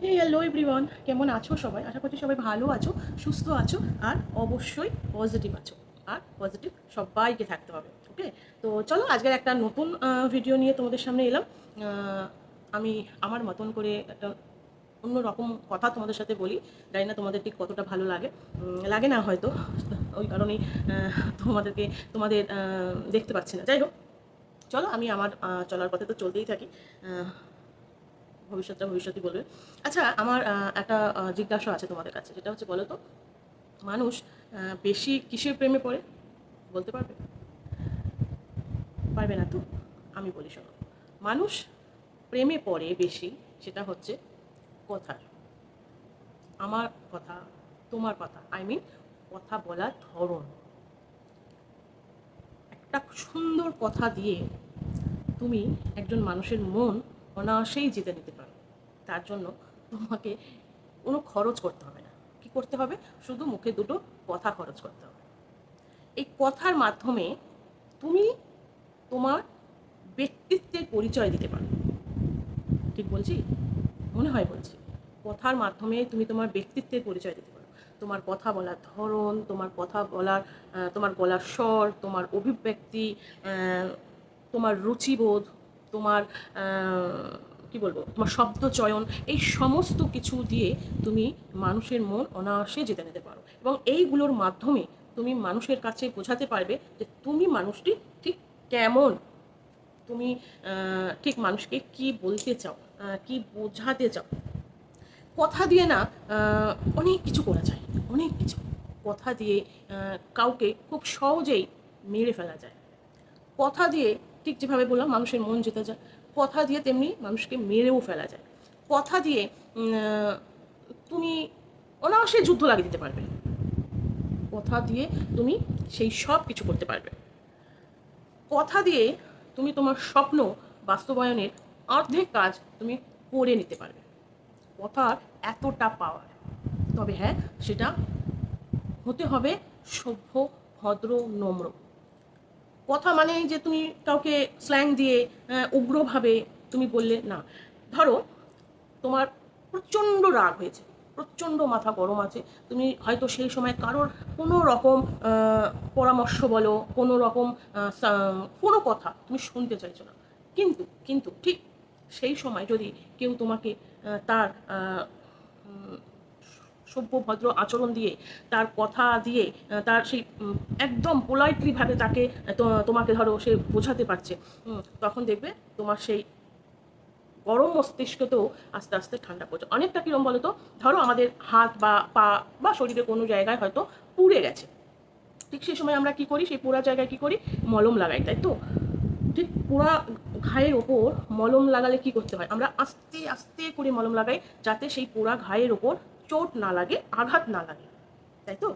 হে hello everyone কেমন আছো সবাই? আশা করছি সবাই ভালো আছো, সুস্থ আছো, আর অবশ্যই পজিটিভ আছো। আর পজিটিভ সবাইকে থাকতে হবে ওকে তো চলো, আজকের একটা নতুন ভিডিও নিয়ে তোমাদের সামনে এলাম। আমি আমার মতন করে একটা অন্য রকম কথা তোমাদের সাথে বলি। জানি না তোমাদের ঠিক কতটা ভালো লাগে। লাগে না হয়তো, ওই কারণেই তোমাদেরকে, তোমাদের দেখতে পাচ্ছি না। যাই হোক, চলো, আমি আমার চলার পথে তো চলতেই থাকি। ভবিষ্যৎটা ভবিষ্যৎই বলবে। আচ্ছা আমার একটা জিজ্ঞাসা আছে তোমাদের কাছে যেটা হচ্ছে বলো তো, মানুষ বেশি কিসের প্রেমে পড়ে? বলতে পারবে? পারবে না তো? আমি বলি শোনো, মানুষ প্রেমে পড়ে বেশি, সেটা হচ্ছে কথার। আমার কথা, তোমার কথা আই মিন কথা বলার ধরন। একটা সুন্দর কথা দিয়ে তুমি একজন মানুষের মন অনায়াসেই জিতে নিতে পারো। তার জন্য তোমাকে কোনো খরচ করতে হবে না। কি করতে হবে? শুধু মুখে দুটো কথা খরচ করতে হবে। এই কথার মাধ্যমে তুমি তোমার ব্যক্তিত্বের পরিচয় দিতে পারো। ঠিক বলছি? মনে হয় বলছি। কথার মাধ্যমে তুমি তোমার ব্যক্তিত্বের পরিচয় দিতে পারো। তোমার কথা বলার ধরন, তোমার কথা বলার তোমার গলার স্বর, তোমার অভিব্যক্তি তোমার রুচিবোধ তোমার কি বলব, তোমার শব্দ চয়ন, এই সমস্ত কিছু দিয়ে তুমি মানুষের মন অনায়াসে জিতে নিতে পারো। এবং এইগুলোর মাধ্যমে তুমি মানুষের কাছে বোঝাতে পারবে যে তুমি মানুষটি ঠিক কেমন। তুমি ঠিক মানুষকে কি বলতে চাও কি বোঝাতে চাও। কথা দিয়ে না অনেক কিছু করা যায়, অনেক কিছু। কথা দিয়ে কাউকে খুব সহজেই মেরে ফেলা যায়। কথা দিয়ে ঠিক যেভাবে বললাম, মানুষের মন যেতে যায় কথা দিয়ে তেমনি মানুষকে মেরেও ফেলা যায়। কথা দিয়ে তুমি অনায়াসে যুদ্ধ লাগিয়ে দিতে পারবে। কথা দিয়ে তুমি সেই সব কিছু করতে পারবে। কথা দিয়ে তুমি তোমার স্বপ্ন বাস্তবায়নের অর্ধেক কাজ তুমি করে নিতে পারবে। কথার এতটা পাওয়ার তবে হ্যাঁ সেটা হতে হবে সভ্য, ভদ্র, নম্র। কথা মানে যে তুমি কাউকে স্ল্যাং দিয়ে উগ্রভাবে তুমি বললে না। ধরো, তোমার প্রচণ্ড রাগ হয়েছে, প্রচণ্ড মাথা গরম আছে। তুমি হয়তো সেই সময় কারোর কোনো রকম পরামর্শ বলো, কোনো রকম কোনো কথা তুমি শুনতে চাইছো না। কিন্তু কিন্তু ঠিক সেই সময় যদি কেউ তোমাকে তার সভ্য ভদ্র আচরণ দিয়ে, তার কথা দিয়ে তার সেই একদম পোলাইটলিভাবে তাকে তোমাকে ধরো সে বোঝাতে পারছে। তখন দেখবে তোমার সেই গরম মস্তিষ্কতেও আস্তে আস্তে ঠান্ডা পড়ছে। অনেকটা কীরকম বলতো ধরো আমাদের হাত বা পা বা শরীরে কোনো জায়গায় হয়তো পুড়ে গেছে। ঠিক সেই সময় আমরা কি করি? সেই পোড়া জায়গায় কি করি? মলম লাগাই, তাই তো? ঠিক পোড়া ঘায়ের ওপর মলম লাগালে কি করতে হয়? আমরা আস্তে আস্তে করে মলম লাগাই যাতে সেই পোড়া ঘায়ের ওপর চোট না লাগে, আঘাত না লাগে, তাই তো?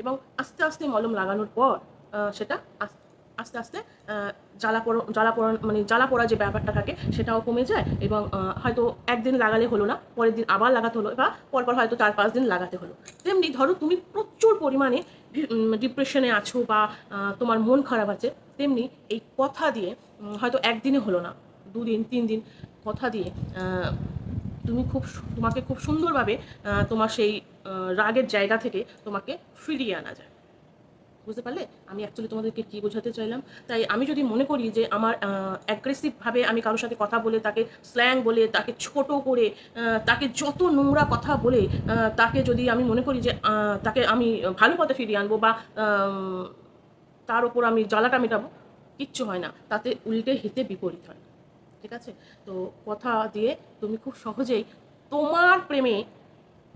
এবং আস্তে আস্তে মলম লাগানোর পর সেটা আস্তে আস্তে জ্বালা পোড়া জ্বালা পোড়া মানে জ্বালা পোড়া যে ব্যাপারটা থাকে, সেটাও কমে যায় এবং হয়তো একদিন লাগালে হলো না, পরের দিন আবার লাগাতে হলো বা পরপর হয়তো চার পাঁচ দিন লাগাতে হলো। তেমনি ধরো তুমি প্রচুর পরিমাণে ডিপ্রেশনে আছো বা তোমার মন খারাপ আছে, তেমনি এই কথা দিয়ে হয়তো একদিনে হলো না, দুদিন তিন দিন কথা দিয়ে তুমি খুব তোমাকে খুব সুন্দরভাবে তোমার সেই রাগের জায়গা থেকে তোমাকে ফিরিয়ে আনা যায়। বুঝতে পারলে? আমি অ্যাকচুয়ালি তোমাদেরকে কী বোঝাতে চাইলাম? তাই আমি যদি মনে করি যে আমার অ্যাগ্রেসিভভাবে আমি কারোর সাথে কথা বলে, তাকে স্ল্যাং বলে, তাকে ছোট করে তাকে যত নোংরা কথা বলে তাকে যদি আমি মনে করি যে তাকে আমি ভালো পথে ফিরিয়ে আনব বা তার ওপর আমি জ্বালাটা মেটাবো, কিচ্ছু হয় না। তাতে উল্টে হিতে বিপরীত হয়। ঠিক আছে? তো কথা দিয়ে তুমি খুব সহজেই তোমার প্রেমে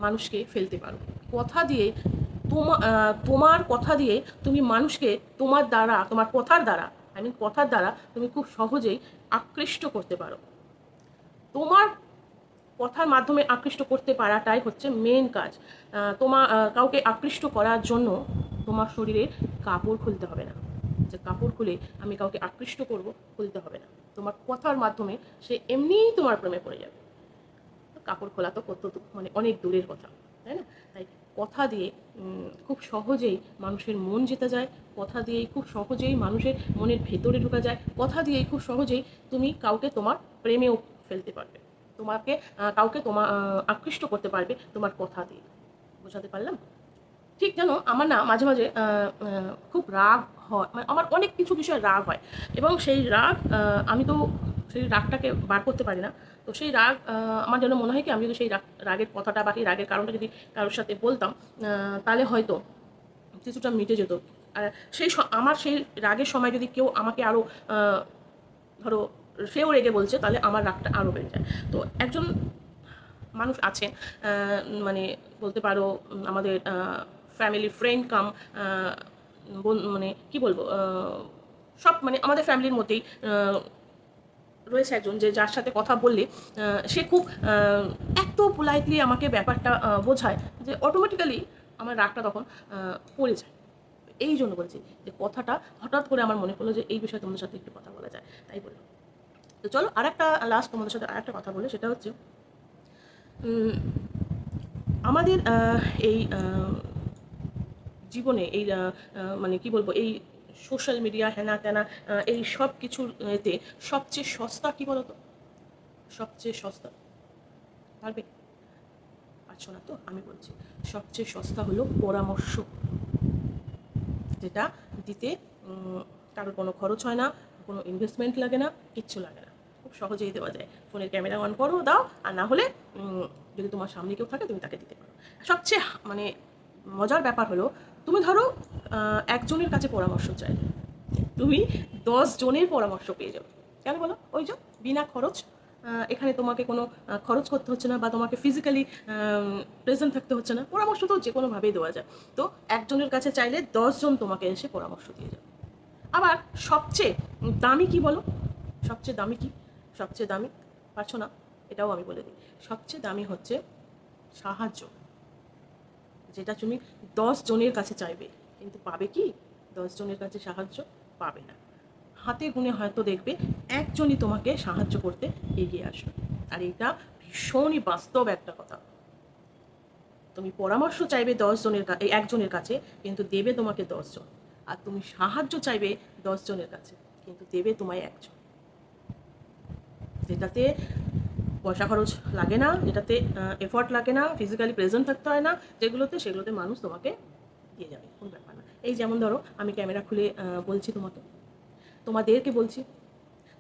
মানুষকে ফেলতে পারো। কথা দিয়ে তোমার তোমার কথা দিয়ে তুমি মানুষকে তোমার দ্বারা, তোমার কথার দ্বারা আই মিন কথার দ্বারা তুমি খুব সহজেই আকৃষ্ট করতে পারো। তোমার কথার মাধ্যমে আকৃষ্ট করতে পারাটাই হচ্ছে মেন কাজ। তোমার কাউকে আকৃষ্ট করার জন্য তোমার শরীরে কাপড় খুলতে হবে না। যে কাপড় খুলে আমি কাউকে আকৃষ্ট করব, খুলতে হবে না। তোমার কথার মাধ্যমে সে এমনিই তোমার প্রেমে পড়ে যাবে। কাপড় খোলা তো কত মানে অনেক দূরের কথা, তাই না? তাই কথা দিয়ে খুব সহজেই মানুষের মন জেতা যায়, কথা দিয়েই খুব সহজেই মানুষের মনের ভেতরে ঢোকা যায়, কথা দিয়েই খুব সহজেই তুমি কাউকে তোমার প্রেমেও ফেলতে পারবে। তোমাকে কাউকে তোমার আকৃষ্ট করতে পারবে তোমার কথা দিয়ে। বোঝাতে পারলাম? ঠিক জানো আমার না মাঝে মাঝে খুব রাগ হয়। মানে আমার অনেক কিছু বিষয়ে রাগ হয়। এবং সেই রাগ আমি তো সেই রাগটাকে বার করতে পারি না। তো সেই রাগ আমার যেন মনে হয় কি, আমি যদি সেই রাগ, রাগের কথাটা বা সেই রাগের কারণটা যদি কারোর সাথে বলতাম তাহলে হয়তো কিছুটা মিটে যেত। আর সেই আমার সেই রাগের সময় যদি কেউ আমাকে আরও ধরো সেও রেগে বলছে, তাহলে আমার রাগটা আরও বেড়ে যায়। তো একজন মানুষ আছে মানে বলতে পারো আমাদের ফ্যামিলি ফ্রেন্ড কাম মানে কি বলব সব মানে আমাদের ফ্যামিলির মধ্যেই রয়েছে একজন যে যার সাথে কথা বললে সে খুব এত পোলাইটলি আমাকে ব্যাপারটা বোঝায় যে অটোমেটিক্যালি আমার রাগটা তখন পড়ে যায়। এই জন্য বলছি যে কথাটা হঠাৎ করে আমার মনে পড়ল যে এই বিষয়ে তোমাদের সাথে একটু কথা বলা যায়, তাই বললাম। তো চলো আর একটা লাস্ট তোমাদের সাথে আর একটা কথা বলে, সেটা হচ্ছে আমাদের এই জীবনে এই মানে কি বলব, এই সোশ্যাল মিডিয়া হেনা তেনা এই সব কিছুর এতে সবচেয়ে সস্তা কি বলতো? সবচেয়ে সস্তা। পারবে? পারছ না তো? আমি বলছি, সবচেয়ে সস্তা হলো পরামর্শ। যেটা দিতে কারোর কোনো খরচ হয় না, কোনো ইনভেস্টমেন্ট লাগে না, কিচ্ছু লাগে না। খুব সহজেই দেওয়া যায়। ফোনের ক্যামেরা অন করো, দাও, আর না হলে যদি তোমার সামনে কেউ থাকে, তুমি তাকে দিতে পারো। সবচেয়ে মানে মজার ব্যাপার হলো তুমি ধরো একজনের কাছে পরামর্শ চাই তুমি দশ জনের পরামর্শ পেয়ে যাবে। কেন বলো? ওই যে বিনা খরচ এখানে তোমাকে কোনো খরচ করতে হচ্ছে না বা তোমাকে ফিজিক্যালি প্রেজেন্ট থাকতে হচ্ছে না। পরামর্শ তো যে কোনোভাবেই দেওয়া যায়। তো একজনের কাছে চাইলে দশজন তোমাকে এসে পরামর্শ দিয়ে যাবে। আবার সবচেয়ে দামি কি বলো? সবচেয়ে দামি কি? সবচেয়ে দামি? পারছ না? এটাও আমি বলে দিই। সবচেয়ে দামি হচ্ছে সাহায্য। যেটা তুমি দশ জনের কাছে চাইবে। কিন্তু পাবে কি? দশ জনের কাছে সাহায্য পাবে না। হাতে গুনে হয়তো দেখবে একজনই তোমাকে সাহায্য করতে এগিয়ে আসবে। আর এটা ভীষণই বাস্তব একটা কথা। তুমি পরামর্শ চাইবে দশ জনের একজনের কাছে, কিন্তু দেবে তোমাকে দশজন আর তুমি সাহায্য চাইবে দশ জনের কাছে, কিন্তু দেবে তোমায় একজন। যেটাতে পয়সা খরচ লাগে না যেটাতে এফোর্ট লাগে না ফিজিক্যালি প্রেজেন্ট থাকতে হয় না, যেগুলোতে, সেগুলোতে মানুষ তোমাকে দিয়ে যাবে, কোনো ব্যাপার না। এই যেমন ধরো, আমি ক্যামেরা খুলে বলছি তোমাকে, তোমাদেরকে বলছি।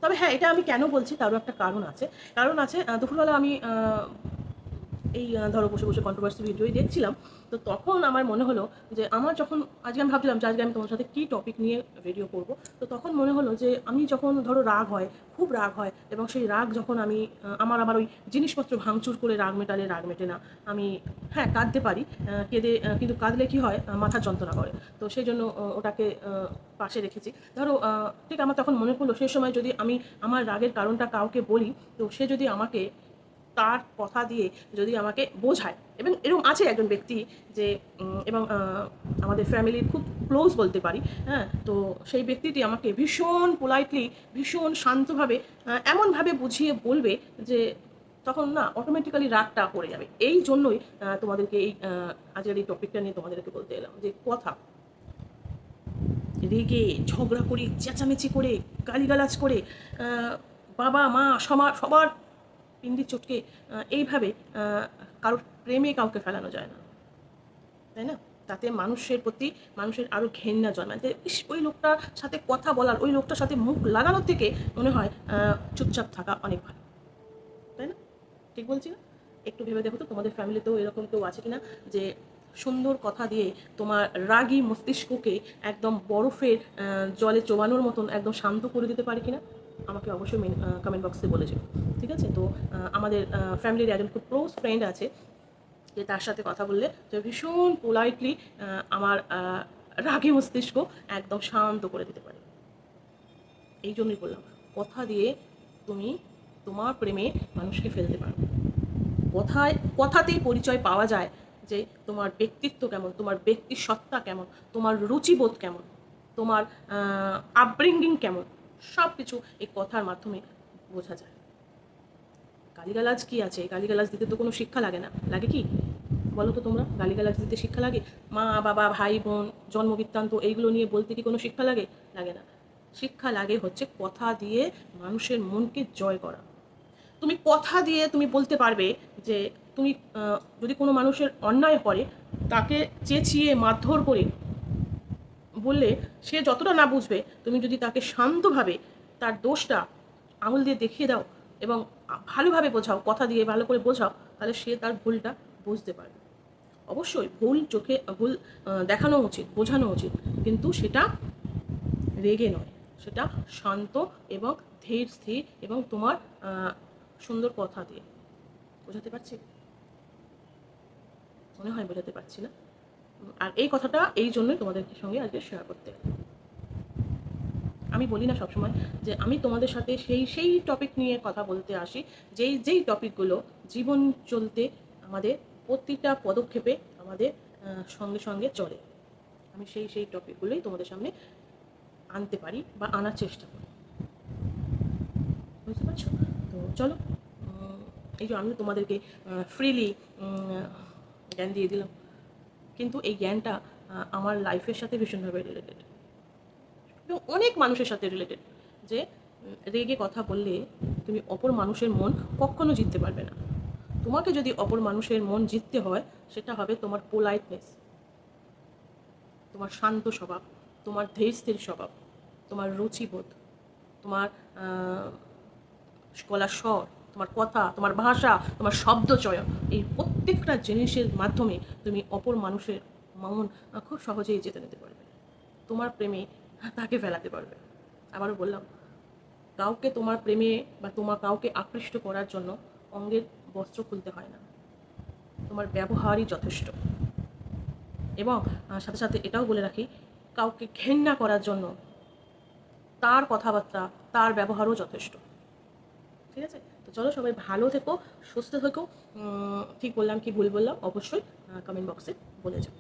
তবে হ্যাঁ এটা আমি কেন বলছি, তারও একটা কারণ আছে। কারণ আছে দুপুরবেলা আমি এই ধরো বসে বসে কন্ট্রোভার্সি ভিডিওই দেখছিলাম, তো তখন আমার মনে হলো যে আমার যখন, আজকে আমি ভাবছিলাম যে আজকে আমি তোমার সাথে কী টপিক নিয়ে ভিডিও করব, তো তখন মনে হলো যে আমি যখন ধরো রাগ হয়, খুব রাগ হয়, এবং সেই রাগ যখন আমি আমার আবার ওই জিনিসপত্র ভাঙচুর করে রাগ মেটালে রাগ মেটে না, আমি হ্যাঁ কাঁদতে পারি কেঁদে কিন্তু কাঁদলে কি হয় মাথা যন্ত্রণা করে, তো সেই জন্য ওটাকে পাশে রেখেছি। ধরো ঠিক আমার তখন মনে পড়ল সেই সময় যদি আমি আমার রাগের কারণটা কাউকে বলি, তো সে যদি আমাকে তার কথা দিয়ে যদি আমাকে বোঝায়। এবং এরকম আছে একজন ব্যক্তি যে এবং আমাদের ফ্যামিলির খুব ক্লোজ বলতে পারি হ্যাঁ? তো সেই ব্যক্তিটি আমাকে ভীষণ পোলাইটলি ভীষণ শান্তভাবে এমনভাবে বুঝিয়ে বলবে যে, তখন না অটোমেটিক্যালি রাগটা পড়ে যাবে। এই জন্যই তোমাদেরকে এই আজকের এই টপিকটা নিয়ে তোমাদেরকে বলতে এলাম যে, কথা। রেগে, ঝগড়া করে, চেঁচামেচি করে, গালিগালাজ করে বাবা মা সবার পিন্ডি চটকে এইভাবে কারোর প্রেমে কাউকে ফেলানো যায় না। তাই না? তাতে মানুষের প্রতি, মানুষের আরও ঘেন্না জন্মায়। যে ইস, ওই লোকটার সাথে কথা বলার, ওই লোকটার সাথে মুখ লাগানোর থেকে মনে হয় চুপচাপ থাকা অনেক ভালো। তাই না? ঠিক বলছি না? একটু ভেবে দেখো তো, তোমাদের ফ্যামিলিতেও এরকম কেউ আছে কিনা? যে সুন্দর কথা দিয়ে তোমার রাগী মস্তিষ্ককে একদম বরফের জলে চোবানোর মতন একদম শান্ত করে দিতে পারে কিনা? আমাকে অবশ্যই কমেন্ট বক্সে বলে ঠিক আছে? তো আমাদের ফ্যামিলির একজন খুব ক্লোজ ফ্রেন্ড আছে, যে তার সাথে কথা বললে যে ভীষণ পোলাইটলি আমার রাগী মস্তিষ্ক একদম শান্ত করে দিতে পারে। এই জন্যই বললাম, কথা দিয়ে তুমি তোমার প্রেমে মানুষকে ফেলতে পারো। কথায়, কথাতেই পরিচয় পাওয়া যায় যে তোমার ব্যক্তিত্ব কেমন, তোমার ব্যক্তি সত্তা কেমন, তোমার রুচিবোধ কেমন, তোমার আপব্রিঙ্গিং কেমন। সব কিছু এই কথার মাধ্যমে বোঝা যায়। গালিগালাজ কি আছে? গালিগালাজ দিতে তো কোনো শিক্ষা লাগে না। লাগে কি? বলো তো তোমরা, গালিগালাজ দিতে শিক্ষা লাগে? মা, বাবা, ভাই, বোন, জন্মবৃত্তান্ত, এইগুলো নিয়ে বলতে কি কোনো শিক্ষা লাগে? লাগে না। শিক্ষা লাগে হচ্ছে কথা দিয়ে মানুষের মনকে জয় করা। তুমি কথা দিয়ে তুমি বলতে পারবে যে, তুমি যদি কোনো মানুষের অন্যায় করে, তাকে চেঁচিয়ে মারধর করে বললে সে যতটা না বুঝবে, তুমি যদি তাকে শান্তভাবে তার দোষটা আঙুল দিয়ে দেখিয়ে দাও এবং ভালোভাবে বোঝাও, কথা দিয়ে ভালো করে বোঝাও, তাহলে সে তার ভুলটা বুঝতে পারবে। অবশ্যই ভুল চোখে ভুল দেখানো উচিত, বোঝানো উচিত, কিন্তু সেটা রেগে নয়। সেটা শান্ত এবং ধীর, স্থির এবং তোমার সুন্দর কথা দিয়ে। বোঝাতে পারছি? মনে হয় বোঝাতে পারছি না? আর এই কথাটা এই জন্যই তোমাদের সঙ্গে আজকে শেয়ার করতে। আমি বলি না সবসময় যে আমি তোমাদের সাথে সেই সেই টপিক নিয়ে কথা বলতে আসি, যেই যেই টপিকগুলো জীবন চলতে আমাদের প্রতিটা পদক্ষেপে আমাদের সঙ্গে সঙ্গে চলে। আমি সেই সেই টপিকগুলোই তোমাদের সামনে আনতে পারি বা আনার চেষ্টা করি। বুঝতে পারছ? তো চলো এই যে আমি তোমাদেরকে ফ্রিলি জ্ঞান দিয়ে দিলাম। কিন্তু এই জ্ঞানটা আমার লাইফের সাথে ভীষণভাবে রিলেটেড এবং অনেক মানুষের সাথে রিলেটেড যে রেগে কথা বললে তুমি অপর মানুষের মন কখনো জিততে পারবে না। তোমাকে যদি অপর মানুষের মন জিততে হয়, সেটা হবে তোমার পোলাইটনেস তোমার শান্ত স্বভাব, তোমার ধীর স্থির স্বভাব, তোমার রুচিবোধ, তোমার গলার স্বর, তোমার কথা, তোমার ভাষা, তোমার শব্দ চয়ন, এই প্রত্যেকটা জিনিসের মাধ্যমে তুমি অপর মানুষের মন খুব সহজেই যেতে নিতে পারবে। তোমার প্রেমে তাকে ফেলাতে পারবে। আবারও বললাম, কাউকে তোমার প্রেমে বা তোমার কাউকে আকৃষ্ট করার জন্য অঙ্গের বস্ত্র খুলতে হয় না। তোমার ব্যবহারই যথেষ্ট। এবং সাথে সাথে এটাও বলে রাখি, কাউকে ঘেন্না করার জন্য তার কথাবার্তা, তার ব্যবহারও যথেষ্ট। ঠিক আছে? চলো, সবাই ভালো থেকো, সুস্থ থেকো। ঠিক বললাম কি ভুল বললাম? অবশ্যই কমেন্ট বক্সে বলে যাও।